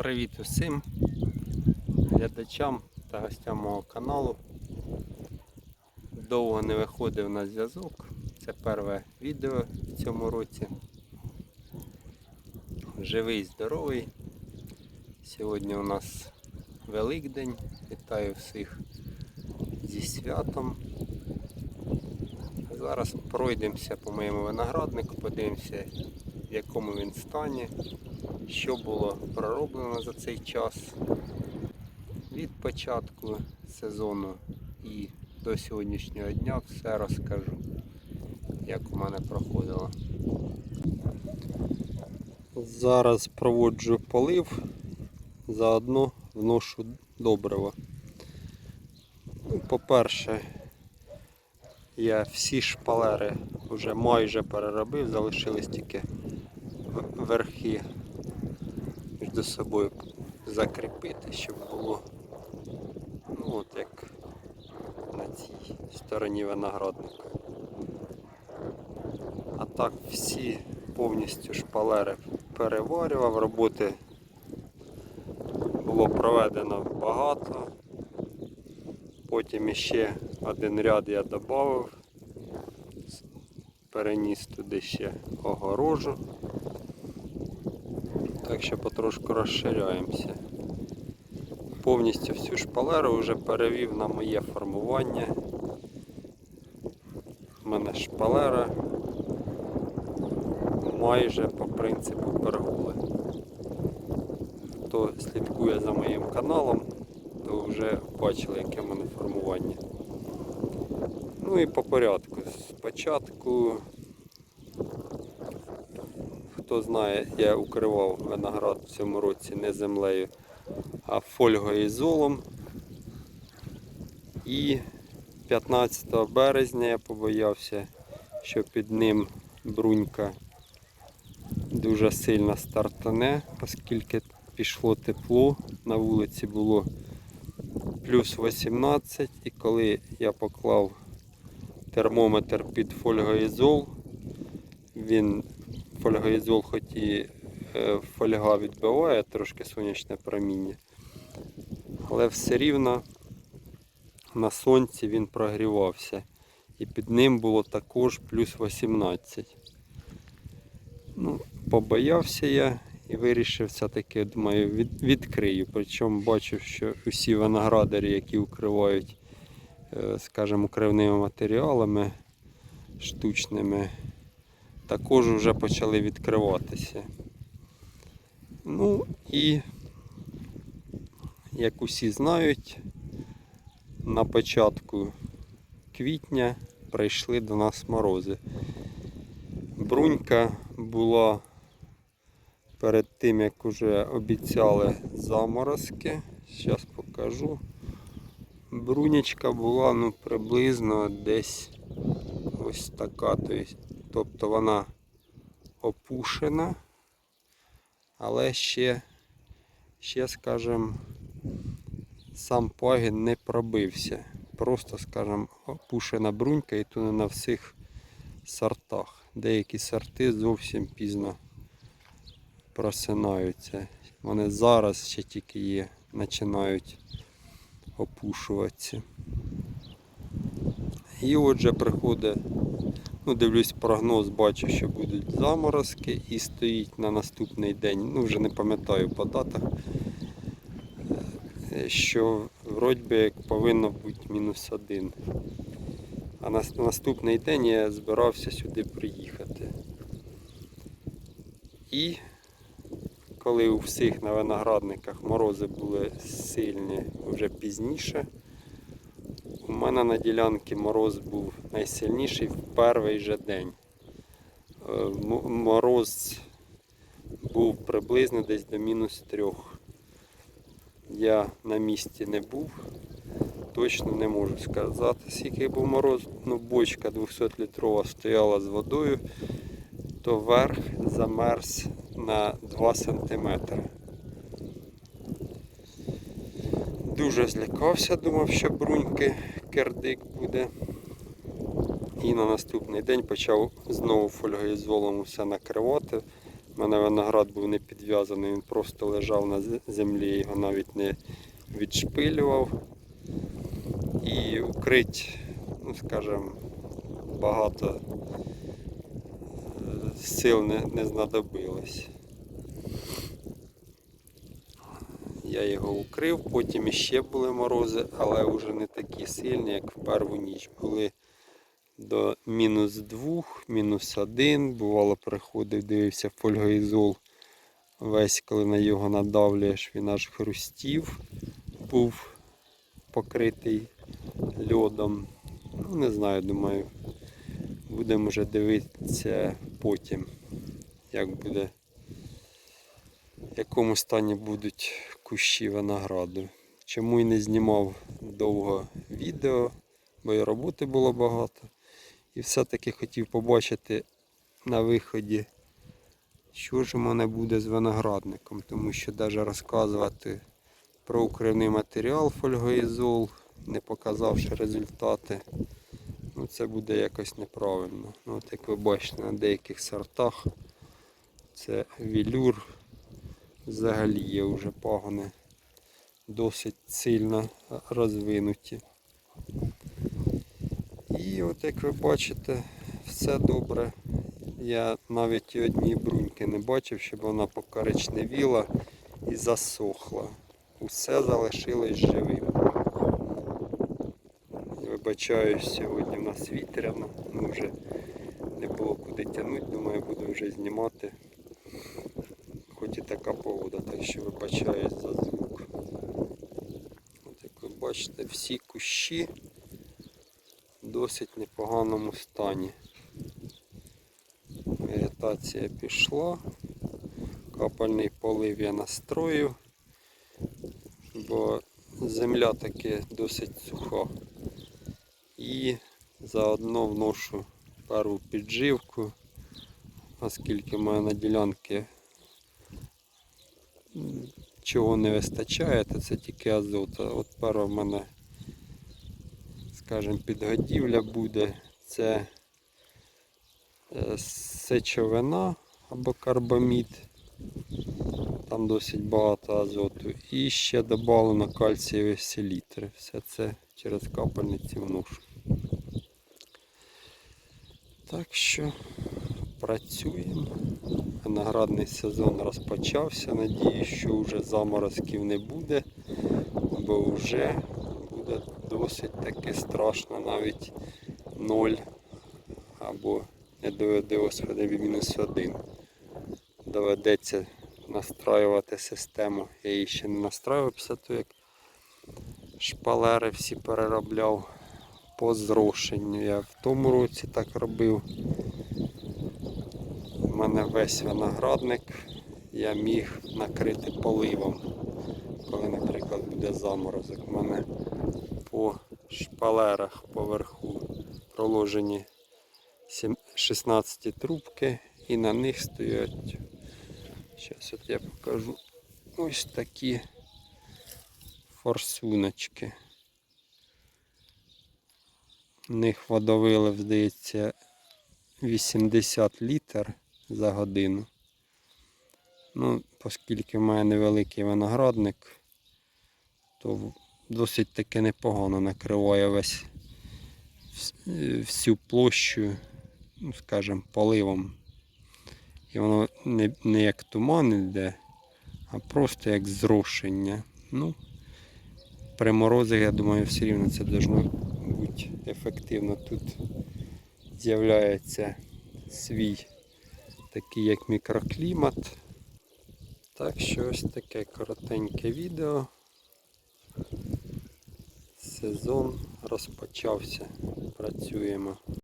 Привіт усім глядачам та гостям мого каналу. Довго не виходив на зв'язок. Це перше відео в цьому році. Живий, здоровий. Сьогодні у нас Великдень. Вітаю всіх зі святом. Зараз пройдемося по моєму винограднику, подивимося, в якому він стані що було пророблено за цей час від початку сезону і до сьогоднішнього дня все розкажу, як у мене проходило. Зараз проводжу полив, заодно вношу добриво. Ну, По-перше, я всі шпалери вже майже переробив, залишились тільки верхи між собою закріпити, щоб було ну от як на цій стороні виноградника. А так всі повністю шпалери переварював, роботи було проведено багато. Потім іще один ряд я додав, переніс туди ще огорожу. Так потрошку розширяємося. Повністю всю шпалеру вже перевів на моє формування. У мене шпалера майже по принципу перголи. Хто слідкує за моїм каналом, то вже бачили, яке в мене формування. Ну і по порядку. Спочатку Хто знає, я укривав виноград в цьому році не землею, а фольгою і золом. І 15 березня я побоявся, що під ним брунька дуже сильно стартане, оскільки пішло тепло, на вулиці було плюс 18 і коли я поклав термометр під фольгоізол, він фольгоізол хоч і е, фольга відбиває трошки сонячне проміння, але все рівно на сонці він прогрівався. І під ним було також плюс 18. Ну, побоявся я і вирішив все-таки, думаю, від, відкрию. Причому бачив, що усі виноградарі, які укривають, е, скажімо, укривними матеріалами штучними, також вже почали відкриватися. Ну і, як усі знають, на початку квітня прийшли до нас морози. Брунька була перед тим, як вже обіцяли заморозки. Зараз покажу. Брунячка була ну, приблизно десь ось така. Тобто вона опушена, але ще, ще скажімо, сам пагін не пробився. Просто, скажімо, опушена брунька і то не на всіх сортах. Деякі сорти зовсім пізно просинаються. Вони зараз ще тільки є, починають опушуватися. І отже приходить, ну дивлюсь прогноз, бачу, що будуть заморозки і стоїть на наступний день, ну вже не пам'ятаю по датах, е, що вроді би повинно бути мінус один. А на наступний день я збирався сюди приїхати. І коли у всіх на виноградниках морози були сильні вже пізніше, мене на ділянці мороз був найсильніший в перший же день. Е, Мороз був приблизно десь до мінус трьох. Я на місці не був, точно не можу сказати, скільки був мороз. Ну, бочка 200 літрова стояла з водою, то верх замерз на 2 см. Дуже злякався, думав, що бруньки кердик буде. І на наступний день почав знову фольгоізолом все накривати. У мене виноград був не підв'язаний, він просто лежав на землі, його навіть не відшпилював. І укрить, ну скажімо, багато е, сил не, не знадобилось. Я його укрив, потім іще були морози, але вже не такі сильні, як в першу ніч. Були до мінус 2, мінус 1. Бувало, приходив, дивився фольгоізол. Весь, коли на його надавлюєш, він аж хрустів, був покритий льодом. Ну, не знаю, думаю, будемо вже дивитися потім, як буде, в якому стані будуть кущі винограду. Чому і не знімав довго відео, бо і роботи було багато. І все-таки хотів побачити на виході, що ж у мене буде з виноградником, тому що навіть розказувати про укривний матеріал фольгоізол, не показавши результати, ну це буде якось неправильно. Ну, от як ви бачите на деяких сортах, це вілюр взагалі є вже пагони досить сильно розвинуті. І от як ви бачите, все добре. Я навіть і одні бруньки не бачив, щоб вона покоричневіла і засохла. Усе залишилось живим. Вибачаюсь, сьогодні в нас вітряно, вже не було куди тягнути, думаю, буду вже знімати. Така погода, так що вибачаюсь за звук. От як ви бачите, всі кущі в досить непоганому стані. Вегетація пішла, капельний полив я настрою, бо земля таки досить суха. І заодно вношу першу підживку, оскільки в мене ділянки чого не вистачає, то це тільки азот. От перша в мене, скажімо, підгодівля буде. Це е, сечовина або карбамід. Там досить багато азоту. І ще додано кальцієві селітри. Все це через капельниці вношу. Так що працюємо. Виноградний сезон розпочався. Надіюсь, що вже заморозків не буде, бо вже буде досить таки страшно, навіть ноль або не доведе господи мінус один. Доведеться настраювати систему. Я її ще не настраював після того, як шпалери всі переробляв по зрошенню. Я в тому році так робив. Мене весь виноградник я міг накрити поливом, коли, наприклад, буде заморозок. У мене по шпалерах поверху проложені 16 трубки і на них стоять. Зараз от я покажу ось такі форсуночки. В них водовилив, здається, 80 літр за годину. Ну, оскільки в мене невеликий виноградник, то досить таки непогано накриває весь е, всю площу, ну, скажімо, поливом. І воно не, не як туман йде, а просто як зрошення. Ну, при морозах, я думаю, все рівно це должно бути ефективно. Тут з'являється свій такий як мікроклімат. Так що ось таке коротеньке відео. Сезон розпочався. Працюємо.